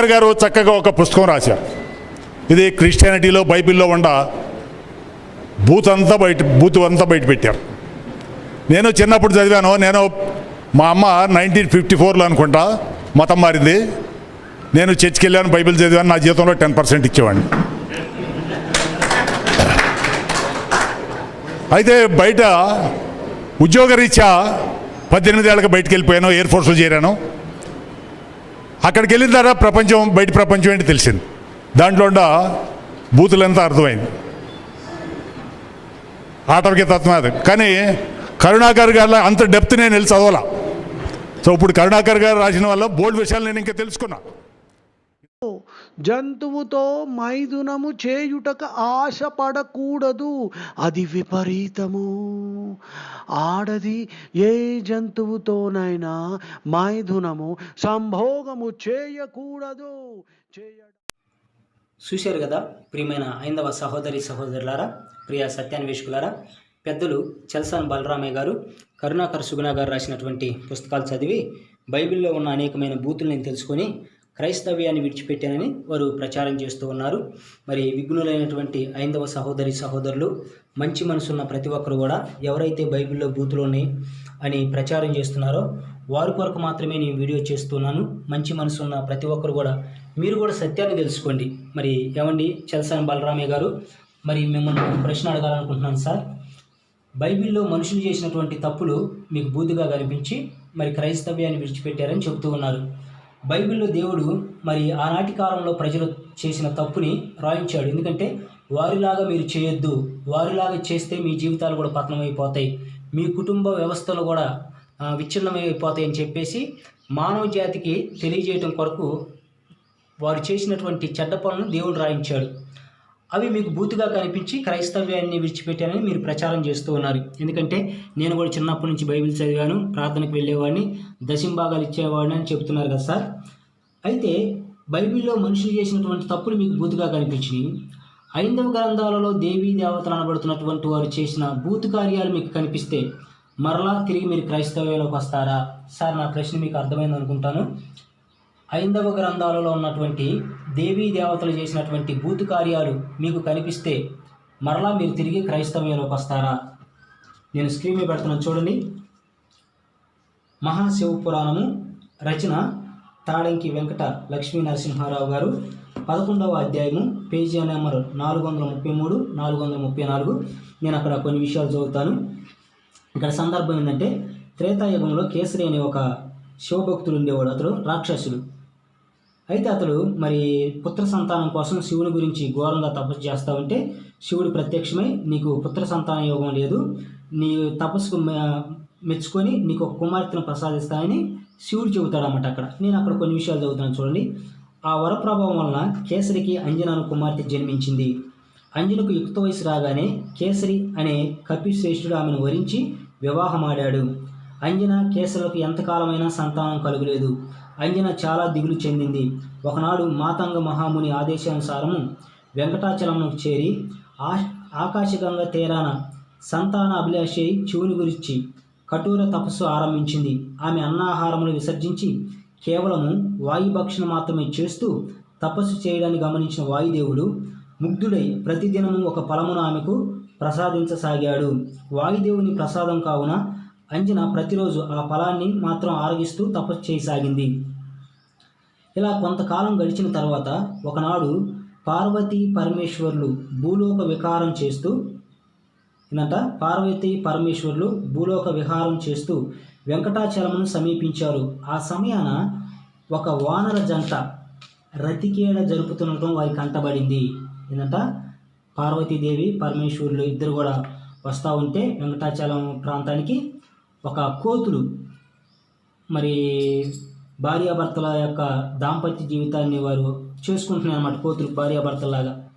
కరుణాకర్ గారు చక్కగా ఒక పుస్తకం రాశారు. ఇది క్రిస్టియానిటీలో బైబిల్లో ఉండ బూత్ అంతా బయట బూత్ అంతా బయట పెట్టారు. నేను చిన్నప్పుడు చదివాను నేను మా అమ్మ నైన్టీన్ ఫిఫ్టీ ఫోర్లో అనుకుంటా మతం మారింది. నేను చర్చికి వెళ్ళాను బైబిల్ చదివాను నా జీతంలో టెన్ పర్సెంట్ ఇచ్చేవాడిని. అయితే బయట ఉద్యోగరీత్యా పద్దెనిమిది ఏళ్ళకి బయటకు వెళ్ళిపోయాను ఎయిర్ ఫోర్స్లో చేరాను. అక్కడికి వెళ్ళిన తర్వాత ప్రపంచం బయట ప్రపంచం ఏంటి తెలిసింది? దాంట్లో ఉన్న బూతులంతా అర్థమైంది? ఆటవికి తత్వం అది. కానీ కరుణాకర్ గారు అంత డెప్త్ నేను వెళ్ళి చదవాల. సో ఇప్పుడు కరుణాకర్ గారు రాసిన వల్ల బోల్డ్ విషయాలు నేను ఇంకా తెలుసుకున్నా. జంతువుతో మైథునము చేయుటక ఆశపడకూడదు. అది విపరీతము. ఆడది ఏ జంతువుతోనైనా మైథునము సంభోగము చేయకూడదు. చేయ చూశారు కదా ప్రియమైన ఐందవ సహోదరి సహోదరులారా ప్రియ సత్యాన్వేషకులారా పెద్దలు చల్సాన్ బలరామయ్య గారు కరుణాకర్ సుగుణ గారు రాసినటువంటి పుస్తకాలు చదివి బైబిల్లో ఉన్న అనేకమైన బూతుల్ని తెలుసుకొని క్రైస్తవ్యాన్ని విడిచిపెట్టానని వారు ప్రచారం చేస్తూ ఉన్నారు. మరి విఘ్నులైనటువంటి ఐందవ సహోదరి సహోదరులు మంచి మనసున్న ప్రతి ఒక్కరు కూడా ఎవరైతే బైబిల్లో బూతులు ఉన్నాయి అని ప్రచారం చేస్తున్నారో వారి కొరకు మాత్రమే నేను వీడియో చేస్తున్నాను. మంచి మనసున్న ప్రతి ఒక్కరు కూడా మీరు కూడా సత్యాన్ని తెలుసుకోండి. మరి ఏమండి? చలసాని బలరామయ్య గారు మరి మిమ్మల్ని ప్రశ్న అడగాలనుకుంటున్నాను సార్. బైబిల్లో మనుషులు చేసినటువంటి తప్పులు మీకు బూతుగా కనిపించి మరి క్రైస్తవ్యాన్ని విడిచిపెట్టారని చెబుతూ ఉన్నారు. బైబిల్లో దేవుడు మరి ఆనాటి కాలంలో ప్రజలు చేసిన తప్పుని రాయించాడు. ఎందుకంటే వారిలాగా మీరు చేయొద్దు వారిలాగా చేస్తే మీ జీవితాలు కూడా పతనమైపోతాయి మీ కుటుంబ వ్యవస్థలు కూడా విచ్ఛిన్నమైపోతాయి అని చెప్పేసి మానవ జాతికి తెలియజేయటం కొరకు వారు చేసినటువంటి చెడ్డ పనులను దేవుడు రాయించాడు. అవి మీకు బూతుగా కనిపించి క్రైస్తవ్యాన్ని విడిచిపెట్టానని మీరు ప్రచారం చేస్తూ ఉన్నారు. ఎందుకంటే నేను కూడా చిన్నప్పటి నుంచి బైబిల్ చదివాను ప్రార్థనకు వెళ్ళేవాడిని దశంభాగాలు ఇచ్చేవాడిని అని చెప్తున్నారు కదా సార్. అయితే బైబిల్లో మనుషులు చేసినటువంటి తప్పులు మీకు బూతుగా కనిపించినాయి. ఐందవ గ్రంథాలలో దేవీ దేవతలు అనబడుతున్నటువంటి వారు చేసిన బూతు కార్యాలు మీకు కనిపిస్తే మరలా తిరిగి మీరు క్రైస్తవ్యంలోకి వస్తారా? సార్ నా ప్రశ్న మీకు అర్థమైంది అనుకుంటాను. హైందవ గ్రంథాలలో ఉన్నటువంటి దేవీ దేవతలు చేసినటువంటి భూత కార్యాలు మీకు కనిపిస్తే మరలా మీరు తిరిగి క్రైస్తవ్యంలోకి వస్తారా? నేను స్క్రీన్ మీద పెడుతున్నాను చూడండి. మహాశివ పురాణము రచన తాడంకి వెంకట లక్ష్మీ నరసింహారావు గారు. పదకొండవ అధ్యాయము పేజీ నెంబర్ నాలుగు వందల ముప్పై మూడు నాలుగు వందల ముప్పై నాలుగు. నేను అక్కడ కొన్ని విషయాలు చదువుతాను. ఇక్కడ సందర్భం ఏంటంటే త్రేతాయుగంలో కేసరి అనే ఒక శివభక్తుడు ఉండేవాడు అతడు రాక్షసుడు. అయితే అతడు మరి పుత్ర సంతానం కోసం శివుని గురించి ఘోరంగా తపస్సు చేస్తా ఉంటే శివుడు ప్రత్యక్షమై నీకు పుత్ర సంతాన యోగం లేదు. నీ తపస్సుకు మె- మెచ్చుకొని నీకు ఒక కుమార్తెను ప్రసాదిస్తానని శివుడు చెబుతాడన్నమాట అక్కడ. నేను అక్కడ కొన్ని విషయాలు చదువుతాను చూడండి. ఆ వరప్రభావం వలన కేసరికి అంజనాను కుమార్తె జన్మించింది. అంజనకు యుక్త వయసు రాగానే కేసరి అనే కపిశ్రేష్ఠుడు ఆమెను వరించి వివాహమాడాడు అంజన కేసులకు ఎంతకాలమైనా సంతానం కలుగలేదు. అంజన చాలా దిగులు చెందింది. ఒకనాడు మాతంగ మహాముని ఆదేశానుసారము వెంకటాచలంకు చేరి ఆ ఆకాశగంగ తీరాన సంతాన అభిలాషి శివుని గురించి కఠోర తపస్సు ఆరంభించింది. ఆమె అన్నాహారములు విసర్జించి కేవలము వాయుభక్షణ మాత్రమే చేస్తూ తపస్సు చేయడాన్ని గమనించిన వాయుదేవుడు ముగ్ధుడై ప్రతిదినము ఒక ఫలమును ఆమెకు ప్రసాదించసాగాడు. వాయుదేవుని ప్రసాదం కావున అంజన ప్రతిరోజు ఆ ఫలాన్ని మాత్రం ఆరగిస్తూ తపస్సు చేయసాగింది. ఇలా కొంతకాలం గడిచిన తర్వాత ఒకనాడు పార్వతీ పరమేశ్వరులు భూలోక వికారం చేస్తూ ఏంటంట పార్వతీ పరమేశ్వరులు భూలోక విహారం చేస్తూ వెంకటాచలమును సమీపించారు. ఆ సమయాన ఒక వానర జంట రతికేడ జరుపుతుండటం వారికి కంటబడింది ఏంటంట పార్వతీదేవి పరమేశ్వరులు ఇద్దరు కూడా వస్తూ ఉంటే వెంకటాచలం ప్రాంతానికి ఒక కోతులు మరి భార్యాభర్తల యొక్క దాంపత్య జీవితాన్ని వారు చేసుకుంటున్నారు అన్నమాట కోతులు భార్యాభర్తలాగా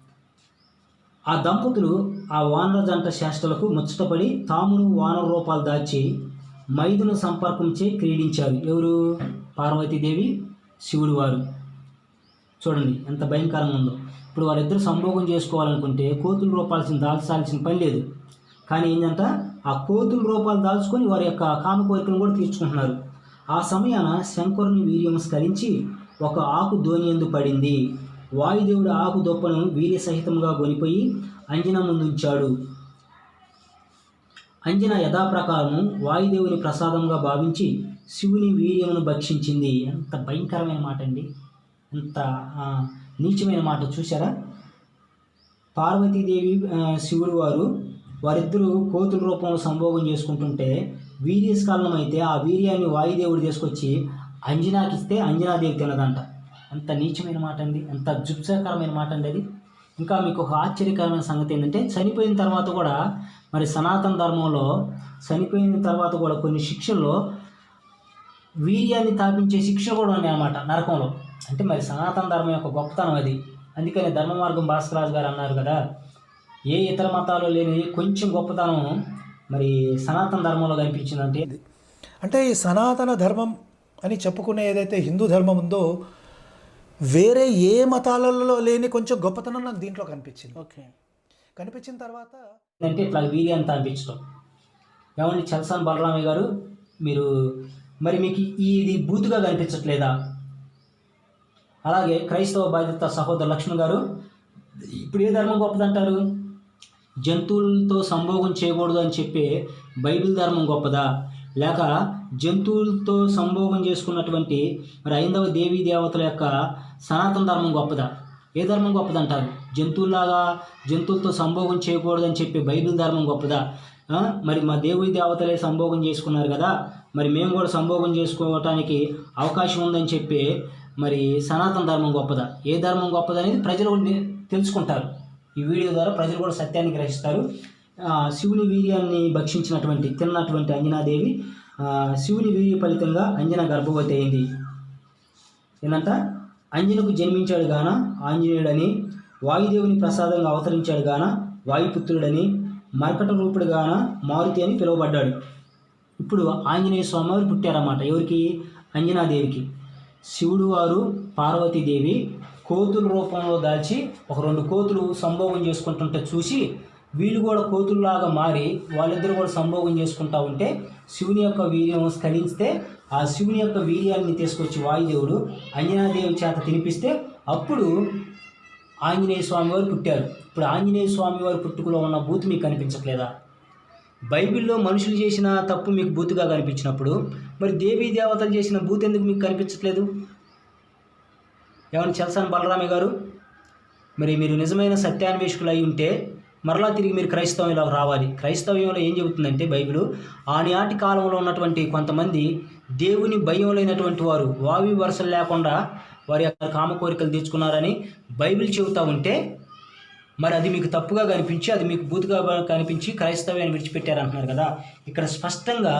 ఆ దంపతులు ఆ వానర జంట చేష్టలకు ముచ్చటపడి తామును వానర రూపాలు దాచి మైదున సంపర్కంచే క్రీడించారు. ఎవరు? పార్వతీదేవి శివుడు వారు. చూడండి ఎంత భయంకరంగా ఉందో. ఇప్పుడు వారిద్దరు సంభోగం చేసుకోవాలనుకుంటే కోతులు రూపాల్సిన దాల్చాల్సిన పని లేదు. కానీ ఏంటంట ఆ కోతుల రూపాలు దాల్చుకొని వారి యొక్క కామ కోరికలను కూడా తీర్చుకుంటున్నారు. ఆ సమయాన శంకరుని వీర్యం స్కరించి ఒక ఆకు ధోనియందు పడింది. వాయుదేవుడు ఆకు దొప్పను వీర్య సహితంగా కొనిపోయి అంజన ముందుంచాడు అంజన యథాప్రకారము వాయుదేవుని ప్రసాదంగా భావించి శివుని వీర్యమును భక్షించింది. ఎంత భయంకరమైన మాట అండి ఎంత నీచమైన మాట చూసారా పార్వతీదేవి శివుడు వారు వారిద్దరూ కోతుల రూపంలో సంభోగం చేసుకుంటుంటే వీర్యస్కాలం అయితే ఆ వీర్యాన్ని వాయుదేవుడు తీసుకొచ్చి అంజనాకి ఇస్తే అంజనాదేవి తినదంట. అంత నీచమైన మాట అండి అంత జుప్సకరమైన మాట అండి అది. ఇంకా మీకు ఒక ఆశ్చర్యకరమైన సంగతి ఏంటంటే చనిపోయిన తర్వాత కూడా మరి సనాతన ధర్మంలో చనిపోయిన తర్వాత కూడా కొన్ని శిక్షల్లో వీర్యాన్ని తాపించే శిక్ష కూడా ఉన్నాయన్నమాట నరకంలో. అంటే మరి సనాతన ధర్మం యొక్క గొప్పతనం అది. అందుకని ధర్మ మార్గం భాస్కరాజు గారు అన్నారు కదా ఏ ఇతర మతాలు లేని కొంచెం గొప్పతనం మరి సనాతన ధర్మంలో కనిపించిందంటే? అంటే ఈ సనాతన ధర్మం అని చెప్పుకునే ఏదైతే హిందూ ధర్మం ఉందో వేరే ఏ మతాలలో లేని కొంచెం గొప్పతనం నాకు దీంట్లో కనిపించింది. ఓకే. కనిపించిన తర్వాత అంటే ఇట్లా వీర్యాన్ని తాపించడం ఏమండి చలసాని బలరామయ్య గారు మీరు మరి మీకు ఇది బూతుగా కనిపించట్లేదా? అలాగే క్రైస్తవ బాధ్యత సహోదరు లక్ష్మణ్ గారు ఇప్పుడు ఏ ధర్మం గొప్పదంటారు? జంతువులతో సంభోగం చేయకూడదు అని చెప్పే బైబిల్ ధర్మం గొప్పదా? లేక జంతువులతో సంభోగం చేసుకున్నటువంటి మరి ఐదవ దేవీ దేవతల యొక్క సనాతన ధర్మం గొప్పదా? ఏ ధర్మం గొప్పదంటారు? జంతువులాగా జంతువులతో సంభోగం చేయకూడదని చెప్పే బైబిల్ ధర్మం గొప్పదా? మరి మా దేవుడి దేవతలే సంభోగం చేసుకున్నారు కదా? మరి మేము కూడా సంభోగం చేసుకోవటానికి అవకాశం ఉందని చెప్పి మరి సనాతన ధర్మం గొప్పదా? ఏ ధర్మం గొప్పదనేది ప్రజలు తెలుసుకుంటారు. ఈ వీడియో ద్వారా ప్రజలు కూడా సత్యాన్ని గ్రహిస్తారు. శివుని వీర్యాన్ని భక్షించినటువంటి తిన్నటువంటి అంజనాదేవి శివుని వీర్య ఫలితంగా అంజన గర్భవతి అయింది. ఏంటంట అంజనకు జన్మించాడు గాన ఆంజనేయుడని వాయుదేవుని ప్రసాదంగా అవతరించాడు గాన వాయుపుత్రుడని మర్కట రూపుడు గాన మారుతి అని పిలువబడ్డాడు. ఇప్పుడు ఆంజనేయ స్వామివారు పుట్టారన్నమాట. ఎవరికి? అంజనాదేవికి. శివుడు వారు పార్వతీదేవి కోతుల రూపంలో దాల్చి ఒక రెండు కోతులు సంభోగం చేసుకుంటుంటే చూసి వీళ్ళు కూడా కోతుల్లాగా మారి వాళ్ళిద్దరు కూడా సంభోగం చేసుకుంటా ఉంటే శివుని యొక్క వీర్యం స్ఖలిస్తే ఆ శివుని యొక్క వీర్యాన్ని తీసుకొచ్చి వాయుదేవుడు అంజనాదేవి చేత తినిపిస్తే అప్పుడు ఆంజనేయ స్వామి వారు పుట్టారు. ఇప్పుడు ఆంజనేయ స్వామి వారి పుట్టుకలో ఉన్న బూత్ మీకు కనిపించట్లేదా? బైబిల్లో మనుషులు చేసిన తప్పు మీకు బూతుగా కనిపించినప్పుడు మరి దేవీ దేవతలు చేసిన బూత్ ఎందుకు మీకు కనిపించట్లేదు? ఏమైనా చలసాని బలరామయ్య గారు? మరి మీరు నిజమైన సత్యాన్వేషకులు అయి ఉంటే మరలా తిరిగి మీరు క్రైస్తవంలో రావాలి. క్రైస్తవ్యంలో ఏం చెబుతుందంటే బైబిల్ ఆనాటి కాలంలో ఉన్నటువంటి కొంతమంది దేవుని భయం లేనటువంటి వారు వావి వరుసలు లేకుండా వారి యొక్క కామ కోరికలు తీర్చుకున్నారని బైబిల్ చెబుతూ ఉంటే మరి అది మీకు తప్పుగా కనిపించి అది మీకు బూతుగా కనిపించి క్రైస్తవ్యాన్ని విడిచిపెట్టారంటున్నారు కదా. ఇక్కడ స్పష్టంగా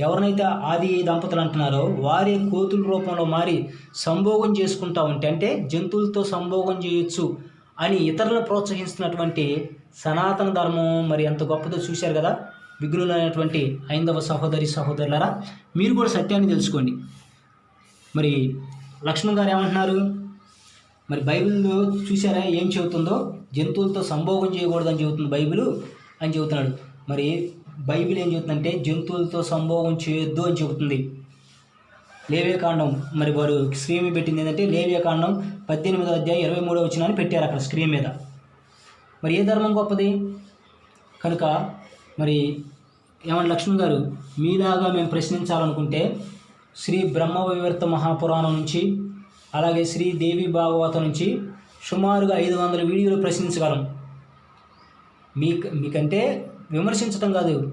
ఎవరినైతే ఆది దంపతులు అంటున్నారో వారి కోతుల రూపంలో మారి సంభోగం చేసుకుంటా ఉంటే అంటే జంతువులతో సంభోగం చేయొచ్చు అని ఇతరులను ప్రోత్సహిస్తున్నటువంటి సనాతన ధర్మం మరి ఎంత గొప్పదో చూశారు కదా విఘ్నులైనటువంటి ఐందవ సహోదరి సహోదరులరా. మీరు కూడా సత్యాన్ని తెలుసుకోండి. మరి లక్ష్మణ్ గారు ఏమంటున్నారు? మరి బైబిల్లో చూసారా ఏం చెబుతుందో? జంతువులతో సంభోగం చేయకూడదని చెబుతుంది బైబిల్ అని చెబుతున్నాడు. మరి బైబిల్ ఏం చెబుతుందంటే జంతువులతో సంభోగం చేయొద్దు అని చెబుతుంది. లేవ్యకాండం మరి వారు స్క్రీన్ మీద పెట్టింది ఏంటంటే లేవ్యకాండం పద్దెనిమిదో అధ్యాయం ఇరవై మూడో వచ్చిన అని పెట్టారు అక్కడ స్క్రీన్ మీద. మరి ఏ ధర్మం గొప్పది? కనుక మరి ఏమన్నా లక్ష్మణ్ గారు మీలాగా మేము ప్రశ్నించాలనుకుంటే శ్రీ బ్రహ్మ వివర్త మహాపురాణం నుంచి అలాగే శ్రీ దేవి భాగవత నుంచి సుమారుగా ఐదు వందల వీడియోలు ప్రశ్నించగలం. మీకు మీకంటే విమర్శించడం కాదు.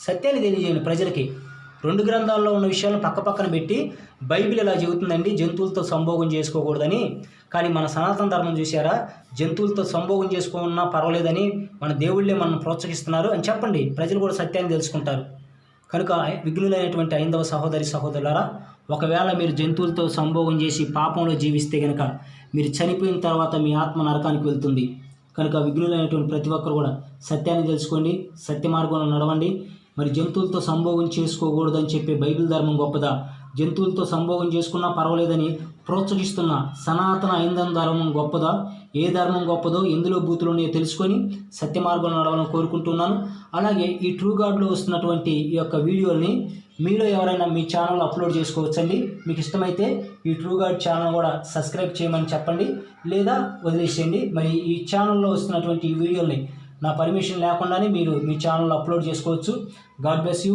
సత్యాన్ని తెలియజేయండి ప్రజలకి. రెండు గ్రంథాల్లో ఉన్న విషయాలను పక్క పక్కన పెట్టి బైబిల్ ఇలా చెబుతుందండి? జంతువులతో సంభోగం చేసుకోకూడదని. కానీ మన సనాతన ధర్మం చూసారా జంతువులతో సంభోగం చేసుకున్నా పర్వాలేదని మన దేవుళ్ళే మనం ప్రోత్సహిస్తున్నారు అని చెప్పండి. ప్రజలు కూడా సత్యాన్ని తెలుసుకుంటారు. కనుక విఘ్నులైనటువంటి ఐందవ సహోదరి సహోదరులారా ఒకవేళ మీరు జంతువులతో సంభోగం చేసి పాపంలో జీవిస్తే కనుక మీరు చనిపోయిన తర్వాత మీ ఆత్మ నరకానికి వెళ్తుంది. కనుక విఘ్నులైనటువంటి ప్రతి ఒక్కరు కూడా సత్యాన్ని తెలుసుకోండి సత్య మార్గంలో నడవండి. మరి జంతువులతో సంభోగం చేసుకోకూడదని చెప్పే బైబిల్ ధర్మం గొప్పదా? జంతువులతో సంభోగం చేసుకున్నా పర్వాలేదని ప్రోత్సహిస్తున్న సనాతన ఐందన ధర్మం గొప్పదా? ఏ ధర్మం గొప్పదో ఎందులో బూతులున్నాయో తెలుసుకొని సత్య మార్గంలో నడవాలని కోరుకుంటున్నాను. అలాగే ఈ ట్రూ గాడ్లో వస్తున్నటువంటి ఈ యొక్క వీడియోని మీలో ఎవరైనా మీ ఛానల్ అప్లోడ్ చేసుకోవచ్చండి. మీకు ఇష్టమైతే ఈ ట్రూ గాడ్ ఛానల్ కూడా సబ్స్క్రైబ్ చేయమని చెప్పండి లేదా వదిలేసేయండి. మరి ఈ ఛానల్లో వస్తున్నటువంటి ఈ వీడియోల్ని నా పర్మిషన్ లేకుండానే మీరు మీ ఛానల్లో అప్లోడ్ చేసుకోవచ్చు. God bless you